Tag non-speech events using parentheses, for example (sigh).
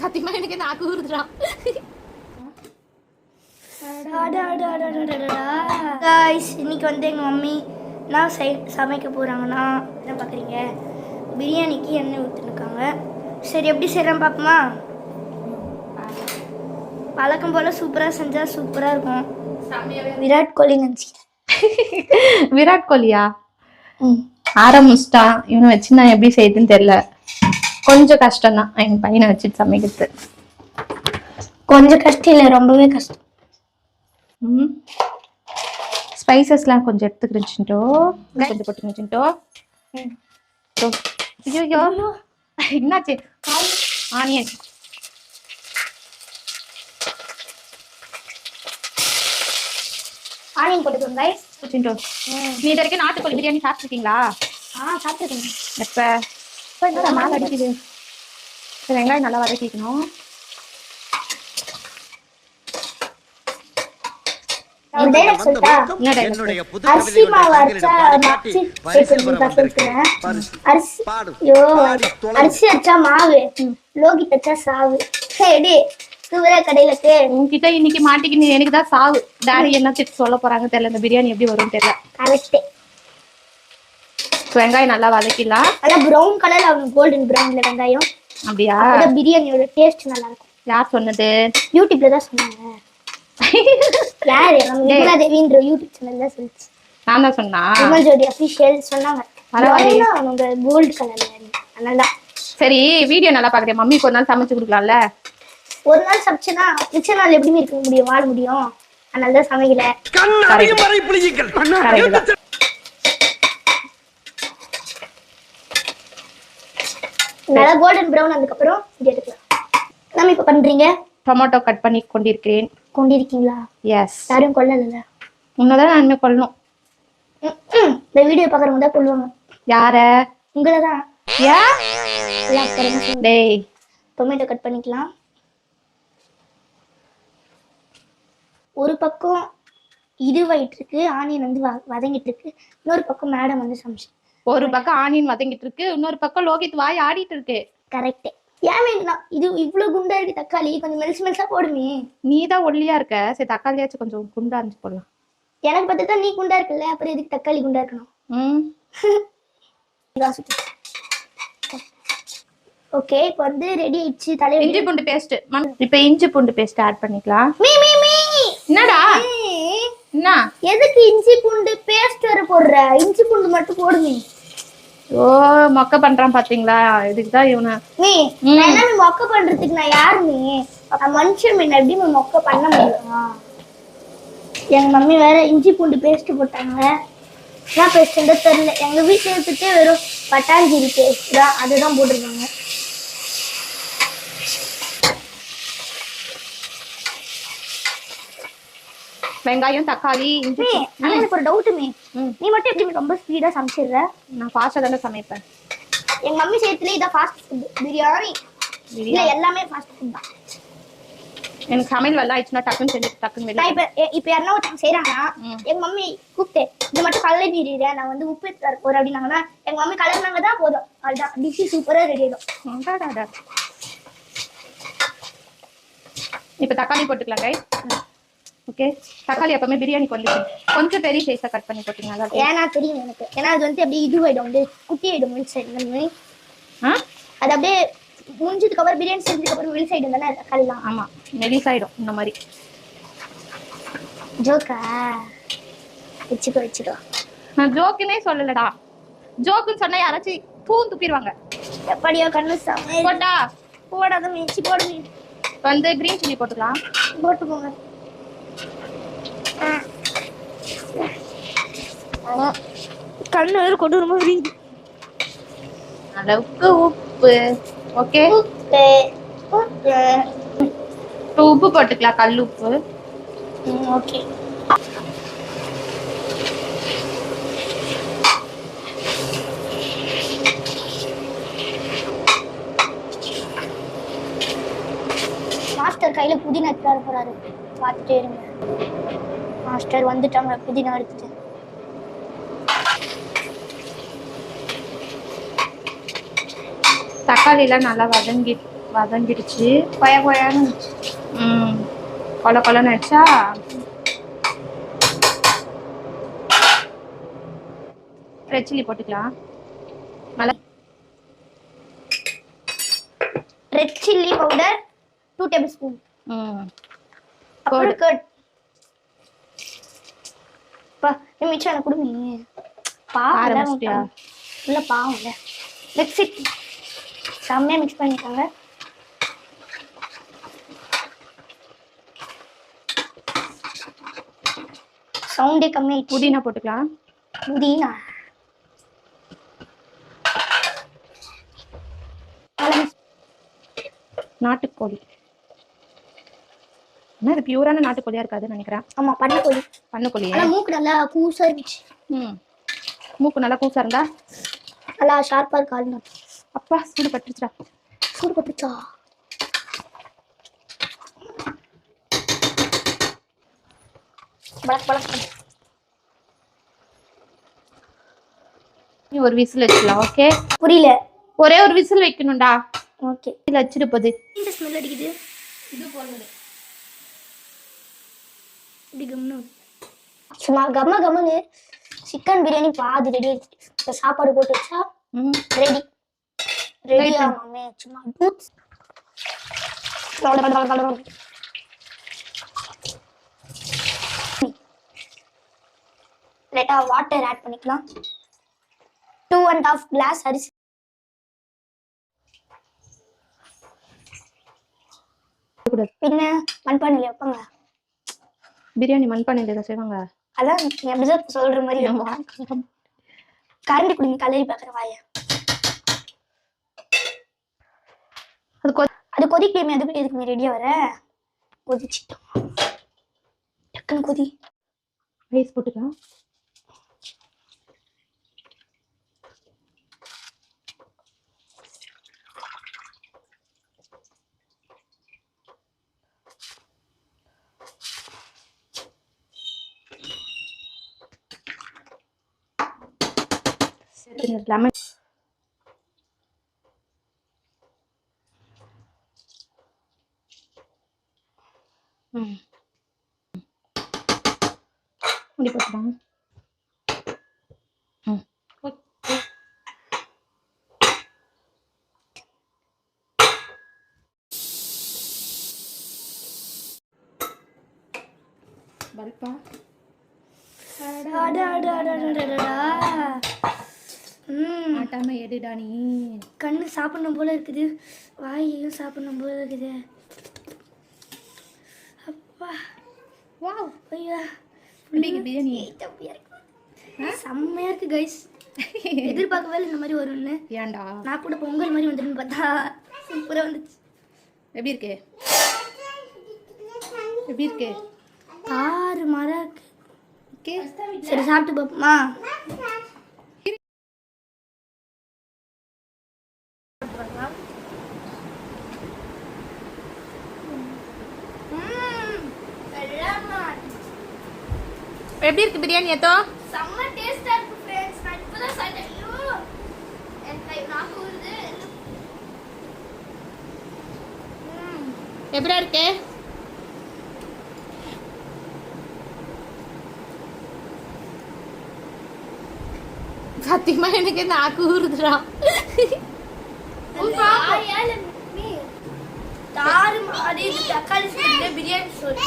சத்தியமா எனக்கு நாக்கு ஊறுதுடான் காய்ஸ் இன்னைக்கு வந்து எங்கள் மம்மி நான் செய் சமைக்க போகிறாங்கன்னா என்ன பார்க்குறீங்க பிரியாணிக்கு எண்ணெய் ஊற்றிருக்காங்க சரி எப்படி செய்கிறேன் பார்ப்போமா வழக்கம் போல் சூப்பராக செஞ்சால் சூப்பராக இருக்கும். விராட் கோலி நினச்சிட்டேன். (laughs) விராட் கோலியா? ஆரம்பிச்சிட்டான். இவனை வச்சு நான் எப்படி செய்யுதுன்னு தெரியல. கொஞ்சம் கஷ்டம் தான் எங்க பையனை வச்சுட்டு சமைக்கிறது. கொஞ்சம் கஷ்டம் இல்லை ரொம்பவே கஷ்டம். ம். ஸ்பைசஸ்லாம் கொஞ்சம் எடுத்துக்கிறேன் கொஞ்சம் போட்டுங்க சிண்டோ. ம். ஐயோ என்னாச்சு? ஆனியன். ஆனியன் போட்டுக்கோங்க. சிண்டோ. நீ இது வரைக்கும் நாட்டுக்கோழி பிரியாணி சாப்பிட்ருக்கீங்களா ஆ சாப்பிட்டுக்கோங்க எப்ப? இப்போ என்னடா மேலே அடிக்குது சரி, வெங்காயம் நல்லா வதக்கிக்கணும். அரிசி மாவு அரைச்சா அரிசி சேர்க்கணும் அரிசி ஐயோ அரிசி அரைச்சா மாவு. லோகித் அரைச்சா சாவு. சரி சுவர கடையிலக்கு உன்கிட்ட இன்னைக்கு மாட்டிக்கின்னு எனக்கு தான் சாவு. டாடி என்ன திட்டு சொல்ல போறாங்க தெரியல. இந்த பிரியாணி எப்படி வரும்னு தெரியல. கரெக்ட் வெங்காயம் நல்லா வதக்கிடலாம். நல்லா ப்ரௌன் கலர்ல ஆகணும் கோல்டன் ப்ரௌன்ல வெங்காயம். அப்படியா? அப்பதான் பிரியாணியோட டேஸ்ட் நல்லா இருக்கும் யார் சொன்னது? யூடியூப்ல தான் சொன்னாங்க. யாரு? நம்ம விமலா தேவின்ற யூடியூப் சேனல்ல சொல்லிச்சு. நான் தான் சொன்னா? விமல் ஜோடி அபிஷியல் சொன்னாங்க. பரவாயில்லையே. அவங்க கோல்டு கலர்ல அதனால சரி வீடியோ நல்லா பாக்குறேன் மம்மிக்கு ஒரு நாள் சமைச்சு கொடுக்கலாம்ல? ஒரு நாள் சமைச்சனா மிச்ச நாள் எப்படி இருக்க முடியும் வாழ முடியும். அதனால தான் சமைக்கல கண்ணாடியும் வரை புளியுங்கள் Correct தான். நல்லா கோல்டன் ப்ரௌன் அதுக்கப்புறம் இது எடுக்கலாம். நம்ம இப்ப பண்றீங்க? டொமேட்டோ கட் பண்ணி கொண்டிருக்கிறேன். கொண்டிருக்கீங்களா? எஸ் யாரும் கொல்லல உன்னதான் நான் இனிமே கொள்ளணும் இந்த வீடியோ பாக்குறவங்க தான் கொள்ளுவாங்க யார? உங்களை தான். டேய். டொமேட்டோ கட் பண்ணிக்கலாம். ஒரு பக்கம் இதுவாயிட்டு இருக்கு ஆனியன் வந்து வதங்கிட்டு இருக்கு. இன்னொரு பக்கம் மேடம் வந்து சமைச்சு ஒரு பக்கம் ஆனியன் வதங்கிட்டு இருக்கு இன்னொரு பக்கம் லோகித் வாய் ஆடிட்டு இருக்கு. கரெக்ட் ஏன் வேண்டாம் இது இவ்வளவு குண்டா இருக்கு தக்காளி கொஞ்சம் மெலிசு மெலிசா போடுமே. நீ தான் ஒல்லியா இருக்க. சரி தக்காளியாச்சும் கொஞ்சம் குண்டா இருந்துச்சு போடலாம். எனக்கு பார்த்து நீ குண்டா இருக்குல்ல அப்புறம் எதுக்கு தக்காளி குண்டா இருக்கணும்? ம். ஓகே இப்போ வந்து ரெடி ஆயிடுச்சு தலைவலி இஞ்சி பூண்டு பேஸ்ட் இப்ப இஞ்சி பூண்டு பேஸ்ட் ஆட் பண்ணிக்கலாம். மீ மீ மீ. என்னடா? என்ன? எதுக்கு இஞ்சி பூண்டு பேஸ்ட் வர போடுற? இஞ்சி பூண்டு மட்டும் போடுமே. ஓ மொக்க பண்றான் பாத்தீங்களா? இதுக்கு தான் இவனை. நீ மொக்க பண்றதுக்கு நான் யாரு நீ? மனுஷன் மீன் எப்படி மொக்க பண்ண முடியும்? எங்க மம்மி வேற இஞ்சி பூண்டு பேஸ்ட் போட்டாங்க. என்ன பேஸ்ட் தெரியல. எங்க வீட்டுல எடுத்துட்டு வெறும் பட்டாஞ்சிரி பேஸ்ட் தான் அதுதான் போட்டிருக்காங்க. வெங்காயம் தக்காளி இஞ்சி ஆனா எனக்கு ஒரு டவுட்டுமே ம். நீ மட்டும் எப்படி ரொம்ப ஸ்பீடா சமைச்சிடுற? நான் ஃபாஸ்டா தானே சமைப்பேன். எங்க மம்மி செய்யறதுல இதான் ஃபாஸ்ட் பிரியாணி இல்ல எல்லாமே ஃபாஸ்ட் ஃபுட் தான். எனக்கு சமையல் வெள்ளம் ஆயிடுச்சுன்னா டக்குன்னு செஞ்சு டக்குன்னு வெளியே இப்ப இப்ப யாருன்னா ஒருத்தவங்க செய்யறாங்கன்னா ம். எங்க மம்மி கூப்பிட்டு இது மட்டும் கலர் நீரிடுறேன் நான் வந்து உப்பு தர போறேன் அப்படின்னாங்கன்னா எங்க மம்மி கலர்னாங்க தான் போதும். அதுதான் டிஷ் சூப்பரா ரெடி ஆயிடும். அடாடாடா. இப்ப தக்காளி போட்டுக்கலாம் கை ஓகே தக்காளி எப்பவுமே பிரியாணிக்கு வந்து கொஞ்சம் பெரிய சைஸா கட் பண்ணி போட்டுங்க அதான் taste. ஏன்னா தெரியும் எனக்கு. ஏன்னா அது வந்து அப்படியே இதுவாயிடும் வந்து குட்டி ஆயிடும் மில் சைடு அது அப்படியே முடிஞ்சதுக்கு அப்புறம் பிரியாணி செஞ்சதுக்கு அப்புறம் மில் சைடு தானே தக்காளிலாம்? ஆமா. மெலிசாயிடும் இந்த மாதிரி. ஜோக்கா வச்சுக்கோ வச்சுக்கோ. நான் ஜோக்குன்னே சொல்லலடா. ஜோக்குன்னு சொன்னா யாராச்சும் பூந்து துப்பிடுவாங்க எப்படியோ கண்ணு போட்டா. போடாத மிச்சி போடுங்க வந்து கிரீன் சில்லி போட்டுக்கலாம். போட்டுக்கோங்க. கண்ணு வேறு கொடூரமா விரியுது. அளவுக்கு உப்பு. ஓகே? உப்பு. உப்பு. இப்போ உப்பு போட்டுக்கலாம் கல் உப்பு. ஓகே. மாஸ்டர் கையில புதினா எடுத்து வர போறாரு. பார்த்துட்டே இருங்க. மாஸ்டர் வந்துட்டாங்க புதினா எடுத்துட்டு. தக்காளி எல்லாம் நல்லா வதங்கி வதங்கிடுச்சு. கொய கொயான்னு ம் கொல கொலன்னு ஆயிடுச்சா? ரெட் சில்லி போட்டுக்கலாம். மலை red chilli powder two tablespoon ம். அப்புறம் கட் பா மிச்சம் எனக்கு கொடுங்க நீ. பாவம்? இல்ல பாவம் இல்ல மிக்ஸ் இட் செம்மையா மிக்ஸ் பண்ணிட்டாங்க சவுண்டே கம்மியாயிடுச்சு. புதினா போட்டுக்கலாம். புதினா. நாட்டுக்கோழி. என்ன இது பியூரான நாட்டுக்கோழியா இருக்காதுன்னு நினைக்கிறேன். ஆமா பண்ணக்கோழி. பண்ணுக்கோழியே ஆனா மூக்கு நல்லா கூசா இருந்துச்சு. ம். மூக்கு நல்லா கூசா இருந்தா? நல்லா ஷார்ப்பா இருக்கு ஆளுங்க. அப்பா சூடு பட்டுச்சுடா சூடு பட்டுச்சா பழக் பழக் ஒரு விசில் வச்சுக்கலாம் ஓகே? புரியல. ஒரே ஒரு விசில் வைக்கணும்டா. ஓகே. விசில் வச்சுட்டு போகுது இந்த ஸ்மெல் அடிக்குது. இப்படி கம்னு சும்மா கம்ம கம்முன்னு சிக்கன் பிரியாணி பாதி ரெடி ஆயிடுச்சு. சாப்பாடு போட்டு வச்சா ரெடி ரெடி. ஆமாமே சும்மா பூத் லைட்டா வாட்டர் ஆட் பண்ணிக்கலாம். டூ அண்ட் ஹாஃப் கிளாஸ் அரிசி. பின்ன மண்பானையில் வைப்பாங்க. பிரியாணி மண்பானையில் செய்வாங்க. அதான் அப்படிதான் சொல்ற மாதிரி கலக்கம். கரண்டி குடிங்க கலரி பார்க்குற வாய. அது கொ அது கொதிக்கலையுமே அதுக்கு எதுக்கு ரெடியா வர? கொதிச்சிட்டோம். டக்குன்னு கொதி. ரைஸ் போட்டுக்கலாம். லெமன் ம் முடி போட்டுக்கலாம் ம் பல்பா ம் ஆட்டாம எடுடா நீ. கண்ணு சாப்பிடணும் போல இருக்குது. வாயையும் சாப்பிடணும் போல இருக்குது. அப்பா. வாவ். ஐயா. பிள்ளைக்கு பிரியாணி செம்மையா இருக்கு கைஸ் (laughs) எதிர்பார்க்கவே இல்லை இந்த மாதிரி வரும்னு ஏன்டா? நான் கூட பொங்கல் மாதிரி வந்துடும் பார்த்தா சூப்பரா வந்துச்சு. எப்படி இருக்கு? எப்படி இருக்கு? ஆறு மரம் இருக்கு. சரி சாப்பிட்டு பார்ப்போமா எப்படி இருக்கு பிரியாணி ஏத்தோ செம்ம டேஸ்டா இருக்கு ஃப்ரெண்ட்ஸ் நான் இப்பதான் சாப்பிட்டேன். ஐயோ. எனக்கு நாக்கு வருது எப்படா இருக்கு? சத்தியமா எனக்கு நாக்கு ஊறுதுடா தாறு மாறி தக்காளி பிரியாணி சொல்லு